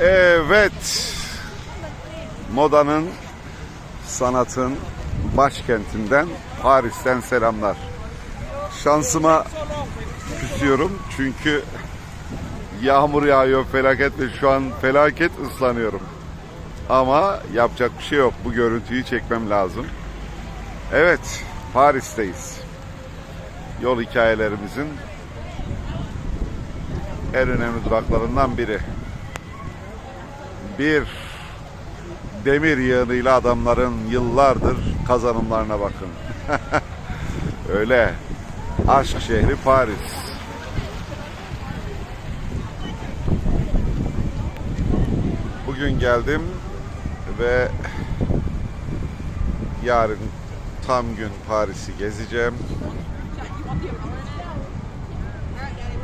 Evet. Modanın, sanatın başkentinden Paris'ten selamlar. Şansıma küsüyorum çünkü yağmur yağıyor felaket ve şu an felaket ıslanıyorum. Ama yapacak bir şey yok. Bu görüntüyü çekmem lazım. Evet, Paris'teyiz. Yol hikayelerimizin en önemli duraklarından biri. Bir demir yığınıyla adamların yıllardır kazanımlarına bakın. Öyle. Aşk şehri Paris. Bugün geldim ve yarın tam gün Paris'i gezeceğim.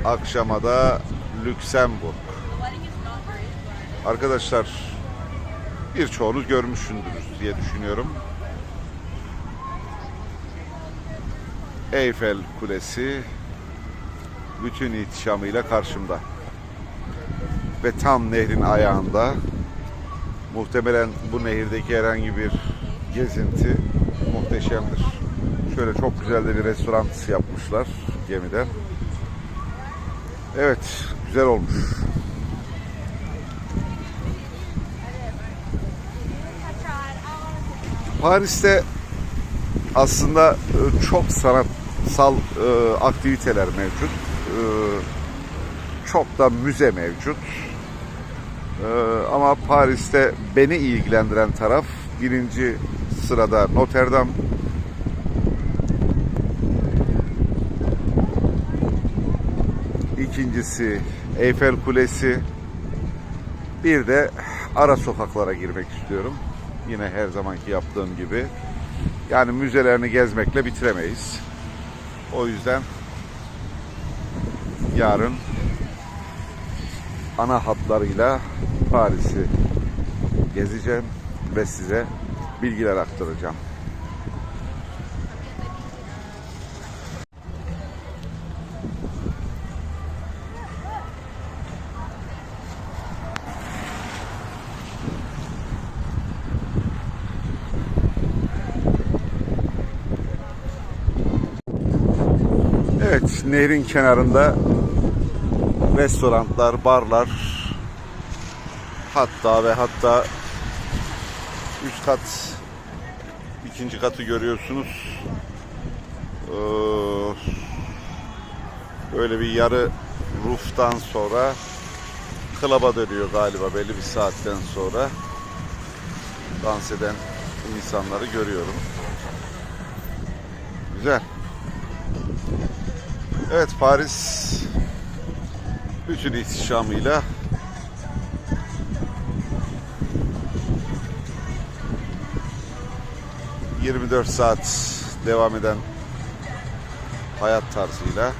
Akşama da Lüksemburg. Arkadaşlar birçoğunuz görmüşsündür diye düşünüyorum. Eyfel Kulesi bütün ihtişamıyla karşımda. Ve tam nehrin ayağında muhtemelen bu nehirdeki herhangi bir gezinti muhteşemdir. Şöyle çok güzel de bir restoran yapmışlar gemiden. Evet, güzel olmuş. Paris'te aslında e, çok sanatsal e, aktiviteler mevcut. E, Çok da müze mevcut. Ama Paris'te beni ilgilendiren taraf birinci sırada Notre Dame. İkincisi Eyfel Kulesi. Bir de ara sokaklara girmek istiyorum. Yine her zamanki yaptığım gibi. Yani müzelerini gezmekle bitiremeyiz. O yüzden yarın ana hatlarıyla Paris'i gezeceğim ve size bilgiler aktaracağım. Nehrin kenarında restoranlar, barlar, hatta ve hatta üst kat, ikinci katı görüyorsunuz. Ee, Böyle bir yarı roof'tan sonra klaba dönüyor galiba belli bir saatten sonra. Dans eden insanları görüyorum. Güzel. Evet Paris bütün ihtişamıyla ...24 saat devam eden hayat tarzıyla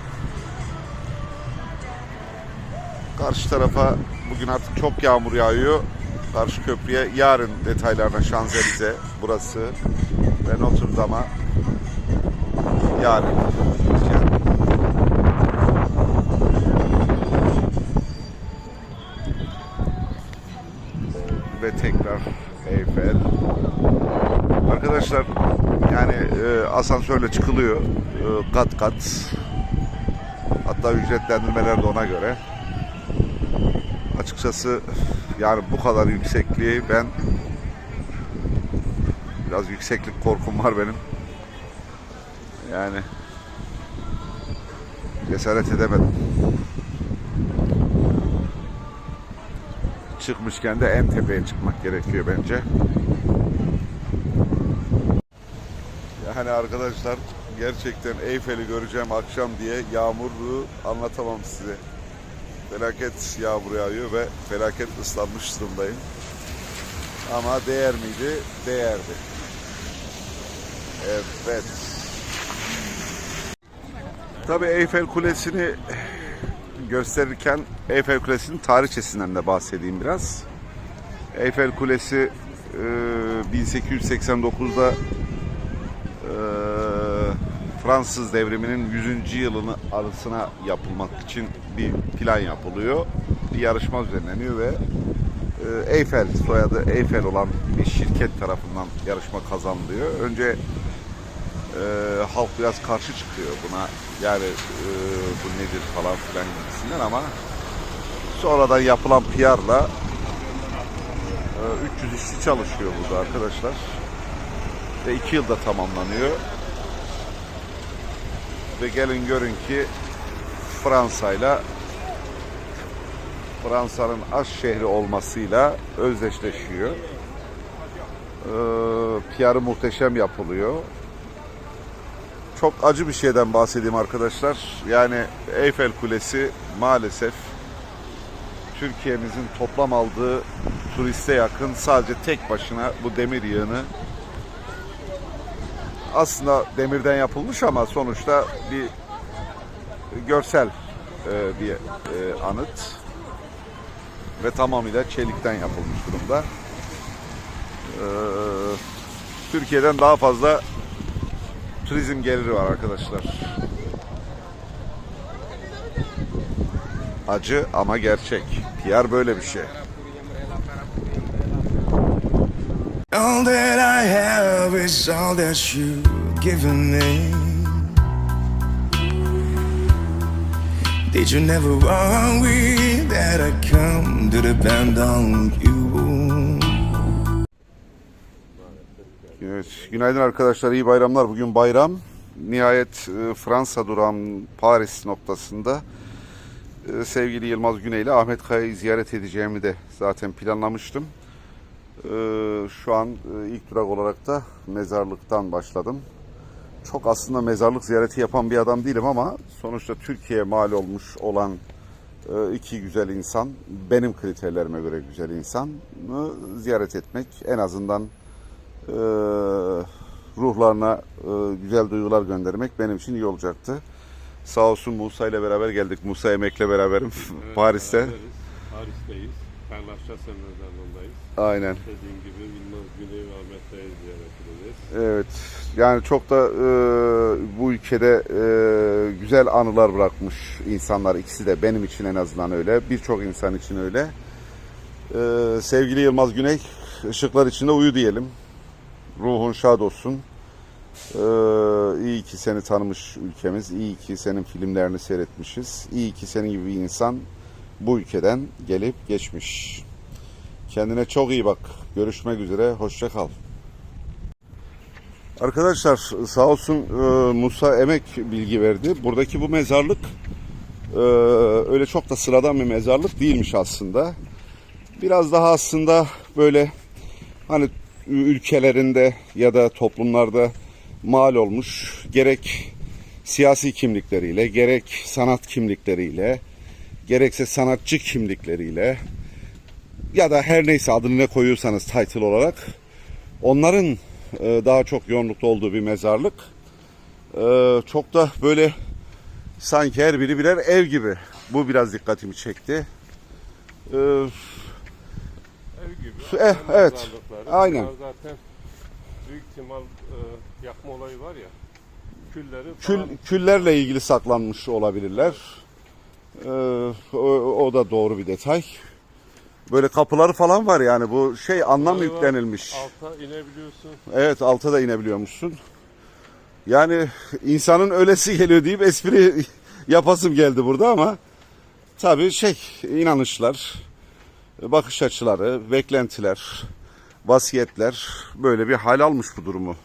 karşı tarafa bugün artık çok yağmur yağıyor. Karşı köprüye yarın detaylarına Şanzelize burası ve Notre Dame'a yarın ve tekrar Eyfel. Arkadaşlar yani e, asansörle çıkılıyor e, kat kat. Hatta ücretlendirmeler de ona göre. Açıkçası yani bu kadar yüksekliği ben biraz yükseklik korkum var benim. Yani cesaret edemedim. Çıkmışken de en tepeye çıkmak gerekiyor bence. Yani arkadaşlar gerçekten Eyfel'i göreceğim akşam diye yağmurlu anlatamam size. Felaket yağmur yağıyor ve felaket ıslanmış durumdayım. Ama değer miydi? Değerdi. Evet. Tabii Eyfel Kulesi'ni gösterirken Eyfel Kulesi'nin tarihçesinden de bahsedeyim biraz. Eyfel Kulesi e, 1889'da e, Fransız devriminin 100. yılını arasına yapılmak için bir plan yapılıyor. Bir yarışma düzenleniyor ve e, Eiffel soyadı Eiffel olan bir şirket tarafından yarışma kazanılıyor. Önce e, halk biraz karşı çıkıyor buna. Yani e, bu nedir falan filan gibisinden ama sonradan yapılan PR'la e, 300 işçi çalışıyor burada arkadaşlar. Ve 2 yılda tamamlanıyor. Ve gelin görün ki Fransa'yla Fransa'nın aş şehri olmasıyla özdeşleşiyor. Ee, PR'ı muhteşem yapılıyor. Çok acı bir şeyden bahsedeyim arkadaşlar. Yani Eyfel Kulesi maalesef Türkiye'mizin toplam aldığı turiste yakın sadece tek başına bu demir yığını aslında demirden yapılmış ama sonuçta bir görsel e, bir e, anıt ve tamamıyla çelikten yapılmış durumda. Ee, Türkiye'den daha fazla turizm geliri var arkadaşlar. Acı ama gerçek. PR böyle bir şey. All that I have is all that you've given me. Did you never worry that I come to depend on you? Evet, günaydın arkadaşlar, iyi bayramlar. Bugün bayram. Nihayet e, Fransa durağım Paris noktasında e, sevgili Yılmaz Güney ile Ahmet Kaya'yı ziyaret edeceğimi de zaten planlamıştım. E, Şu an ilk durak olarak da mezarlıktan başladım. Çok aslında mezarlık ziyareti yapan bir adam değilim ama sonuçta Türkiye'ye mal olmuş olan iki güzel insan, benim kriterlerime göre güzel insan ziyaret etmek en azından e, ruhlarına e, güzel duygular göndermek benim için iyi olacaktı. Sağ olsun Musa ile beraber geldik. Musa Emek'le beraberim Evet, Paris'te. beraberiz. Paris'teyiz. Karlaşça Semer'den Aynen. Dediğim gibi Yılmaz Güney ve Ahmet Bey'i ziyaret. Evet. Yani çok da e, bu ülkede e, güzel anılar bırakmış insanlar. ikisi de benim için en azından öyle. Birçok insan için öyle. E, sevgili Yılmaz Güney, ışıklar içinde uyu diyelim. Ruhun şad olsun. E, iyi ki seni tanımış ülkemiz. İyi ki senin filmlerini seyretmişiz. İyi ki senin gibi bir insan bu ülkeden gelip geçmiş. Kendine çok iyi bak. Görüşmek üzere. Hoşça kal. Arkadaşlar sağ olsun e, Musa Emek bilgi verdi. Buradaki bu mezarlık e, öyle çok da sıradan bir mezarlık değilmiş aslında. Biraz daha aslında böyle hani ülkelerinde ya da toplumlarda mal olmuş gerek siyasi kimlikleriyle gerek sanat kimlikleriyle gerekse sanatçı kimlikleriyle ya da her neyse adını ne koyuyorsanız title olarak onların e, daha çok yoğunlukta olduğu bir mezarlık. E, Çok da böyle sanki her biri birer ev gibi. Bu biraz dikkatimi çekti. Gibi. Eh, Aynı evet. Aynen. Bunlar Zaten büyük ihtimal e, yakma olayı var ya. Külleri Kül, falan küllerle ilgili saklanmış olabilirler. E, O, o da doğru bir detay. Böyle kapıları falan var yani bu şey anlam var. yüklenilmiş. alta inebiliyorsun. Evet alta da inebiliyormuşsun. Yani insanın ölesi geliyor deyip espri yapasım geldi burada ama tabii şey inanışlar, bakış açıları, beklentiler, vasiyetler böyle bir hal almış bu durumu.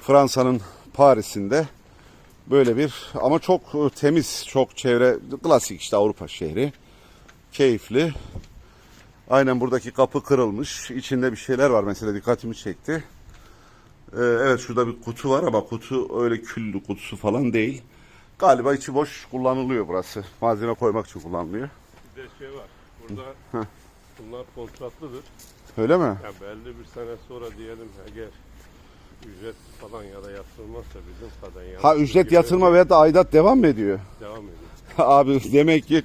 Fransa'nın Paris'inde böyle bir ama çok temiz, çok çevre, klasik işte Avrupa şehri. Keyifli. Aynen buradaki kapı kırılmış. İçinde bir şeyler var mesela dikkatimi çekti. Ee, evet şurada bir kutu var ama kutu öyle küllü kutusu falan değil. Galiba içi boş kullanılıyor burası. Malzeme koymak için kullanılıyor. Bir de şey var. Burada bunlar kontratlıdır. Öyle mi? Yani belli bir sene sonra diyelim eğer ücret falan ya da yatırılmazsa bizim kadar yanlış Ha ücret yatırma veya da aidat devam mı ediyor? devam ediyor. Abi demek ki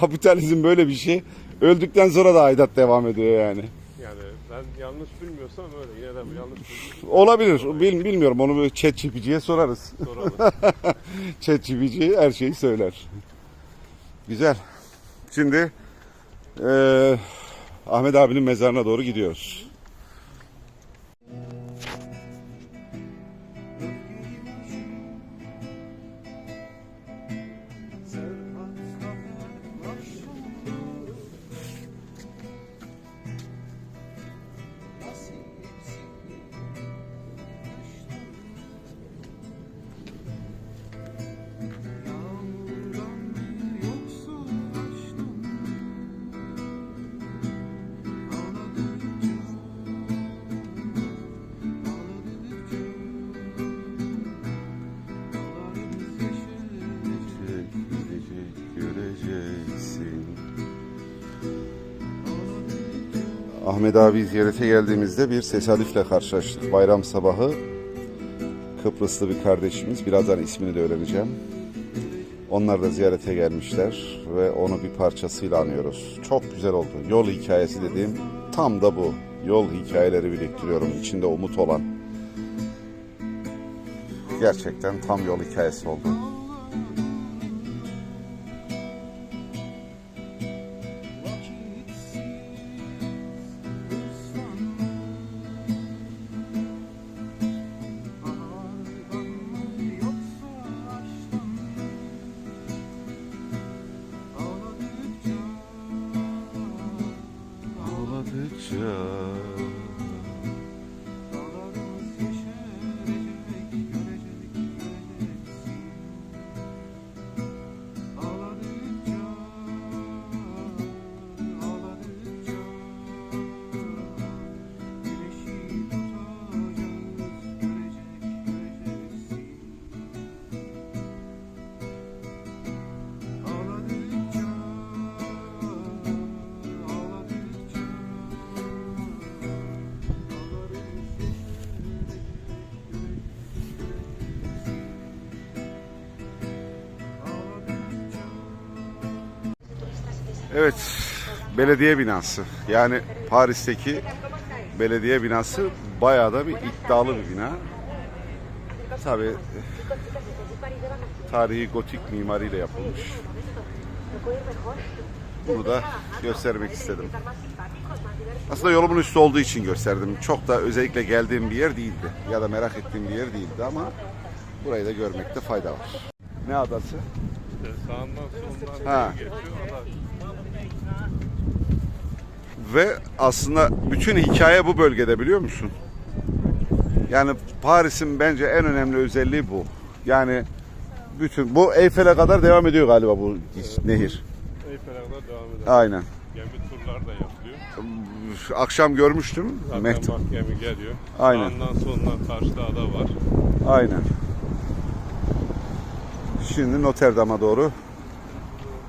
kapitalizm böyle bir şey. Öldükten sonra da aidat devam ediyor yani. Yani ben yanlış bilmiyorsam öyle. Yine de yanlış Olabilir. Bil, bilmiyorum. Onu ChatGPT'ye sorarız. soralım. ChatGPT her şeyi söyler. Güzel. Şimdi eee, Ahmet abinin mezarına doğru gidiyoruz. Ahmet abi ziyarete geldiğimizde bir tesadüfle karşılaştık. Bayram sabahı Kıbrıslı bir kardeşimiz. Birazdan ismini de öğreneceğim. Onlar da ziyarete gelmişler ve onu bir parçasıyla anıyoruz. Çok güzel oldu. Yol hikayesi dediğim tam da bu. Yol hikayeleri biriktiriyorum. içinde umut olan. Gerçekten tam yol hikayesi oldu. Evet, belediye binası. Yani Paris'teki belediye binası bayağı da bir iddialı bir bina. Tabii tarihi gotik mimariyle yapılmış. Bunu da göstermek istedim. Aslında yolumun üstü olduğu için gösterdim. Çok da özellikle geldiğim bir yer değildi. Ya da merak ettiğim bir yer değildi ama burayı da görmekte fayda var. Ne adası? Solundan Ha. geçiyor. Allah Ve aslında bütün hikaye bu bölgede biliyor musun? Yani Paris'in bence en önemli özelliği bu. Yani bütün bu Eyfel'e kadar devam ediyor galiba bu nehir. Eyfel'e kadar devam eder. Aynen. Gemi turlar da yapılıyor. Akşam görmüştüm. Zaten Meht- bak gemi geliyor. Aynen. Sağından solundan karşıda ada var. Aynen. Şimdi Notre Dame'a doğru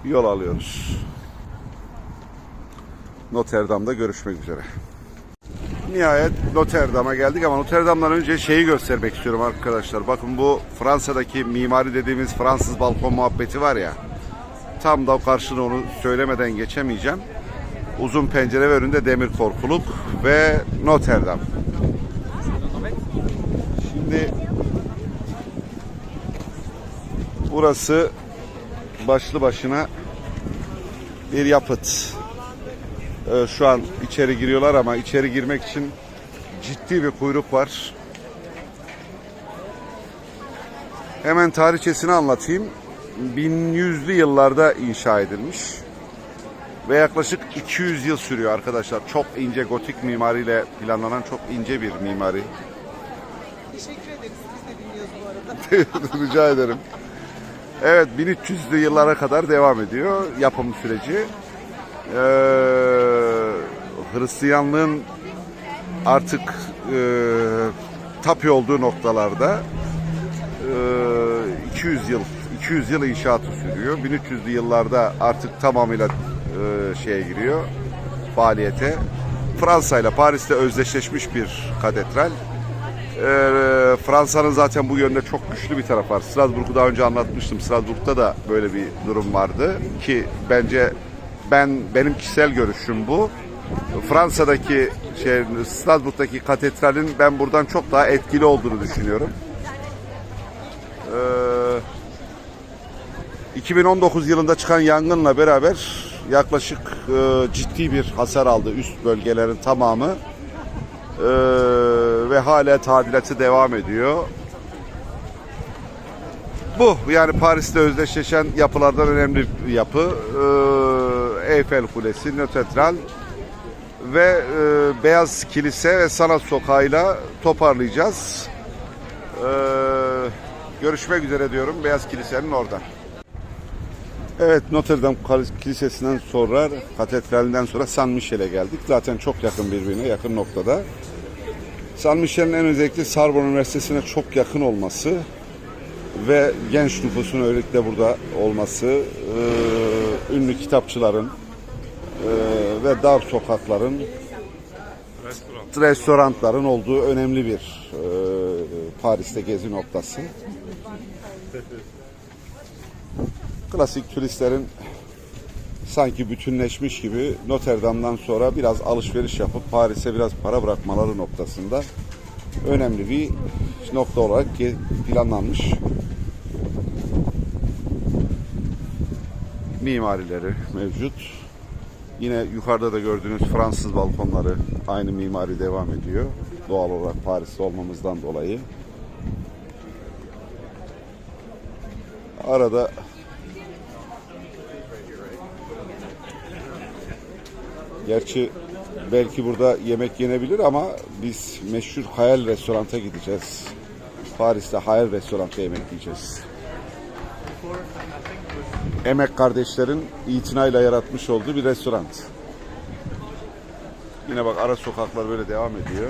yol alıyoruz. Notre Dame'da görüşmek üzere. Nihayet Notre Dame'a geldik ama Notre Dame'dan önce şeyi göstermek istiyorum arkadaşlar. Bakın bu Fransa'daki mimari dediğimiz Fransız balkon muhabbeti var ya. Tam da karşına onu söylemeden geçemeyeceğim. Uzun pencere ve önünde demir korkuluk ve Notre Dame. Şimdi burası başlı başına bir yapıt. Ee, şu an içeri giriyorlar ama içeri girmek için ciddi bir kuyruk var. Hemen tarihçesini anlatayım. 1100'lü yıllarda inşa edilmiş. Ve yaklaşık 200 yıl sürüyor arkadaşlar. Çok ince gotik mimariyle planlanan çok ince bir mimari. Teşekkür ederiz. Biz de dinliyoruz bu arada. Rica ederim. Evet 1300'lü yıllara kadar devam ediyor yapım süreci. Ee, Hristiyanlığın artık e, tapı olduğu noktalarda e, 200 yıl 200 yıl inşaatı sürüyor. 1300'lü yıllarda artık tamamıyla e, şeye giriyor faaliyete. Fransa ile Paris'te özdeşleşmiş bir katedral. Ee, Fransa'nın zaten bu yönde çok güçlü bir tarafı var. Strasbourg'u daha önce anlatmıştım. Strasbourg'da da böyle bir durum vardı ki bence ben benim kişisel görüşüm bu. Fransa'daki şey Strasbourg'daki katedralin ben buradan çok daha etkili olduğunu düşünüyorum. Ee, 2019 yılında çıkan yangınla beraber yaklaşık e, ciddi bir hasar aldı üst bölgelerin tamamı. E, ve hala tadilatı devam ediyor. Bu yani Paris'te özdeşleşen yapılardan önemli bir yapı. E, Eyfel Kulesi, Dame ve e, Beyaz Kilise ve Sanat Sokağı'yla toparlayacağız. E, görüşmek üzere diyorum Beyaz Kilise'nin orada. Evet Notre Dame Kilisesi'nden sonra, katedralinden sonra San Michel'e geldik. Zaten çok yakın birbirine, yakın noktada. San Michel'in en özellikle Sorbonne Üniversitesi'ne çok yakın olması ve genç nüfusun özellikle burada olması, e, ünlü kitapçıların e, ve dar sokakların, Restoran. restoranların olduğu önemli bir e, Paris'te gezi noktası. Klasik turistlerin sanki bütünleşmiş gibi Notre Dame'dan sonra biraz alışveriş yapıp Paris'e biraz para bırakmaları noktasında önemli bir nokta olarak planlanmış. Mimarileri mevcut. Yine yukarıda da gördüğünüz Fransız balkonları aynı mimari devam ediyor. Doğal olarak Paris'te olmamızdan dolayı. Arada Gerçi belki burada yemek yenebilir ama biz meşhur Hayal Restorant'a gideceğiz. Paris'te Hayal Restorant'ta yemek yiyeceğiz. Emek kardeşlerin itinayla yaratmış olduğu bir restoran. Yine bak ara sokaklar böyle devam ediyor.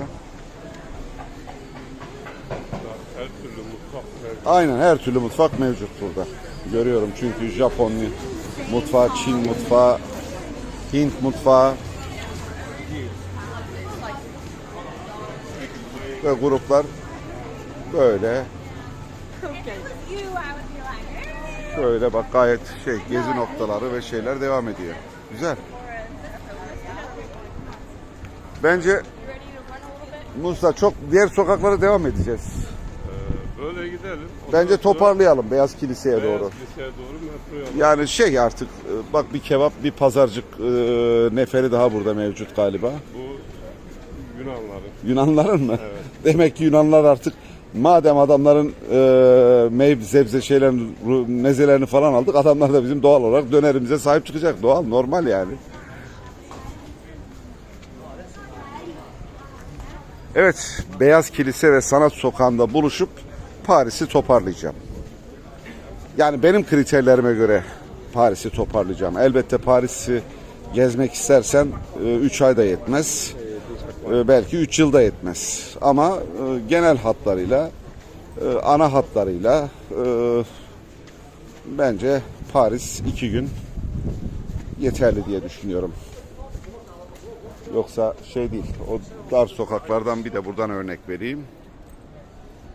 Her türlü mutfak mevcut. Aynen her türlü mutfak mevcut burada. Görüyorum çünkü Japon mutfağı, Çin mutfağı, Hint mutfağı ve gruplar böyle böyle bak gayet şey gezi noktaları ve şeyler devam ediyor. Güzel. Bence Musa çok diğer sokaklara devam edeceğiz. Ee, böyle gidelim. Ondan Bence toparlayalım Beyaz Kilise'ye Beyaz doğru. Kiliseye doğru metroya Yani şey artık e, bak bir kebap bir pazarcık e, neferi daha burada mevcut galiba. Bu Yunanların. Yunanların mı? Demek ki Yunanlar artık madem adamların e, meyve sebze şeylerin ru- mezelerini falan aldık adamlar da bizim doğal olarak dönerimize sahip çıkacak. Doğal normal yani. Evet Beyaz Kilise ve Sanat Sokağı'nda buluşup Paris'i toparlayacağım. Yani benim kriterlerime göre Paris'i toparlayacağım. Elbette Paris'i gezmek istersen 3 ayda yetmez. E, Belki 3 yılda yetmez. Ama e, genel hatlarıyla, e, ana hatlarıyla bence Paris 2 gün yeterli diye düşünüyorum. Yoksa şey değil. O dar sokaklardan bir de buradan örnek vereyim.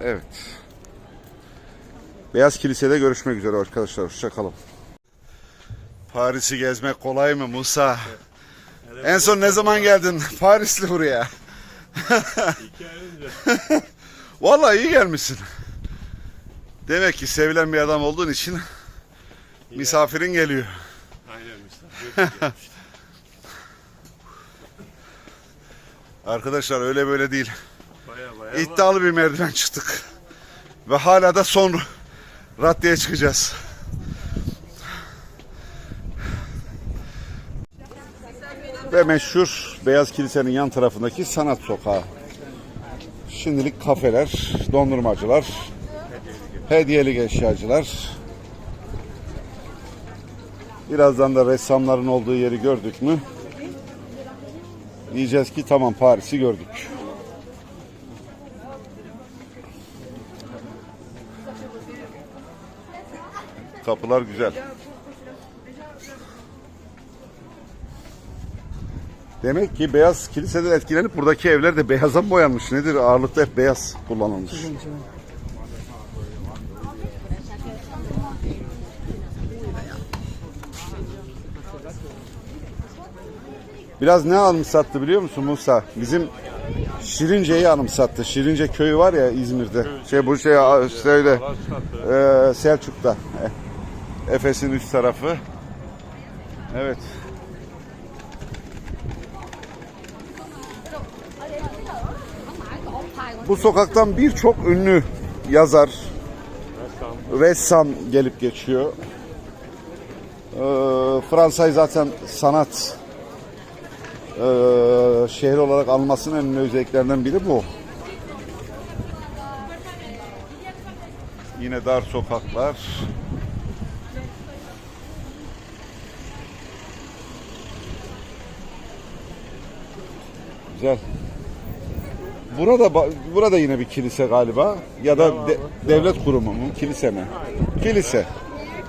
Evet. Beyaz Kilise'de görüşmek üzere arkadaşlar. Hoşçakalın. Paris'i gezmek kolay mı Musa? En son ne zaman geldin Parisli buraya? İki ay önce. Vallahi iyi gelmişsin. Demek ki sevilen bir adam olduğun için misafirin geliyor. Aynen misafir. Arkadaşlar öyle böyle değil. Baya baya var. İddialı bir merdiven çıktık. Ve hala da son raddeye çıkacağız. Ve meşhur Beyaz Kilise'nin yan tarafındaki Sanat Sokağı. Şimdilik kafeler, dondurmacılar, hediyelik eşyacılar. Birazdan da ressamların olduğu yeri gördük mü? Diyeceğiz ki tamam Paris'i gördük. Kapılar güzel. Demek ki beyaz kiliseden etkilenip buradaki evler de beyaza mı boyanmış? Nedir? Ağırlıkta hep beyaz kullanılmış. Biraz ne anımsattı biliyor musun Musa? Bizim Şirince'yi anımsattı. Şirince köyü var ya İzmir'de. Şey bu şey söyle. Ee, Selçuk'ta. E, Efes'in üst tarafı. Evet. Bu sokaktan birçok ünlü yazar, Ressam. gelip geçiyor. Ee, Fransa'yı zaten sanat ee, şehir olarak almasının en önemli özelliklerinden biri bu. Yine dar sokaklar. Güzel. Burada burada yine bir kilise galiba ya da de- devlet kurumu mu kilise mi? Kilise.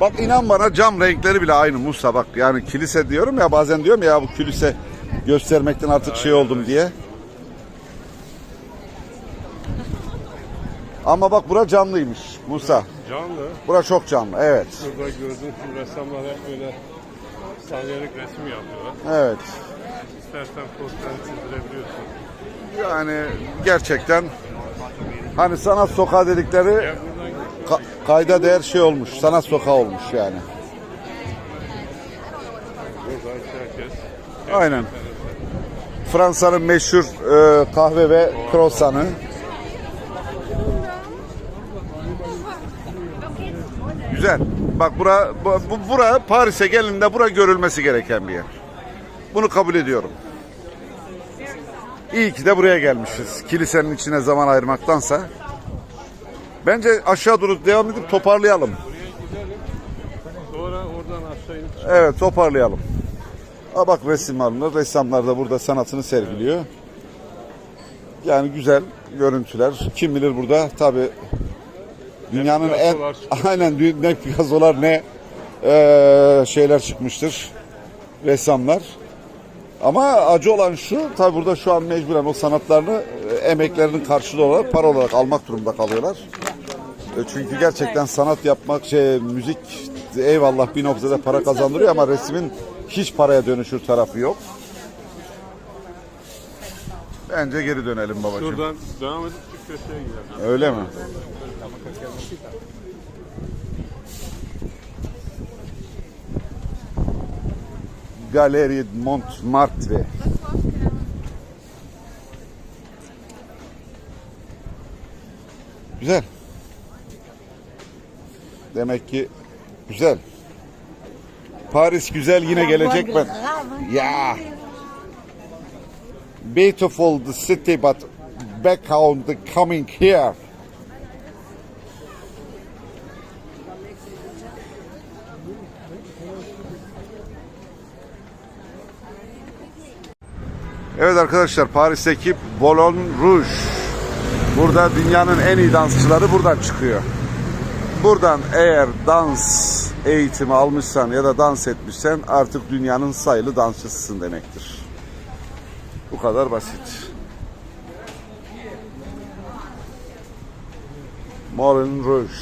Bak inan bana cam renkleri bile aynı Musa bak yani kilise diyorum ya bazen diyorum ya bu kilise göstermekten artık şey oldum diye. Ama bak bura canlıymış Musa. Canlı. Bura çok canlı evet. Burada gördüğün şu ressamlar hep böyle saniyelik resim yapıyorlar. Evet. İstersen poster çizdirebiliyorsun. Yani gerçekten hani sanat sokağı dedikleri ka- kayda değer şey olmuş. Sanat sokağı olmuş yani. Aynen. Fransa'nın meşhur e, kahve ve croissant'ı. Güzel. Bak bura bu, bu- bura Paris'e geldiğinde bura görülmesi gereken bir yer. Bunu kabul ediyorum. İyi ki de buraya gelmişiz. Kilisenin içine zaman ayırmaktansa. Bence aşağı doğru devam edip toparlayalım. sonra oradan aşağı inip Evet toparlayalım. Ha bak resim alınır. Ressamlar da burada sanatını sergiliyor. Yani güzel görüntüler. Kim bilir burada tabi dünyanın en Picasso'lar çıkıyor. aynen dü- ne Picasso'lar ne eee, şeyler çıkmıştır. Ressamlar. Ama acı olan şu tabi burada şu an mecburen o sanatlarını e, emeklerinin karşılığı olarak para olarak almak durumunda kalıyorlar. E, Çünkü gerçekten sanat yapmak, şey, müzik eyvallah bir noktada para kazandırıyor ama resmin hiç paraya dönüşür tarafı yok. Bence geri dönelim babacığım. şuradan devam edip şu köşeye gidelim. Öyle mi? Galeri Montmartre. Güzel. Demek ki güzel. Paris güzel yine gelecek ben. Ya. Beautiful the city but back on the coming here. Evet arkadaşlar Paris'teki Boulogne Rouge. Burada dünyanın en iyi dansçıları buradan çıkıyor. Buradan eğer dans eğitimi almışsan ya da dans etmişsen artık dünyanın sayılı dansçısısın demektir. Bu kadar basit. Moulin Rouge.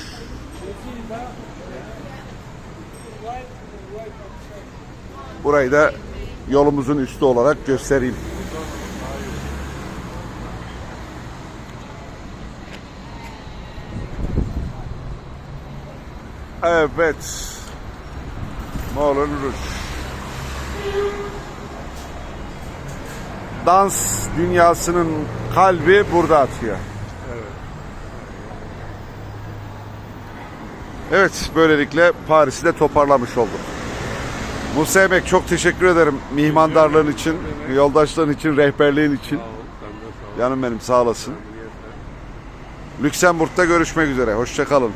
Burayı da yolumuzun üstü olarak göstereyim. Evet. Moulin Rouge. Dans dünyasının kalbi burada atıyor. Evet, böylelikle Paris'i de toparlamış olduk. Musa Emek çok teşekkür ederim mihmandarlığın için, yoldaşlığın için, rehberliğin için. Canım benim sağ olasın. Lüksemburg'da görüşmek üzere. Hoşçakalın.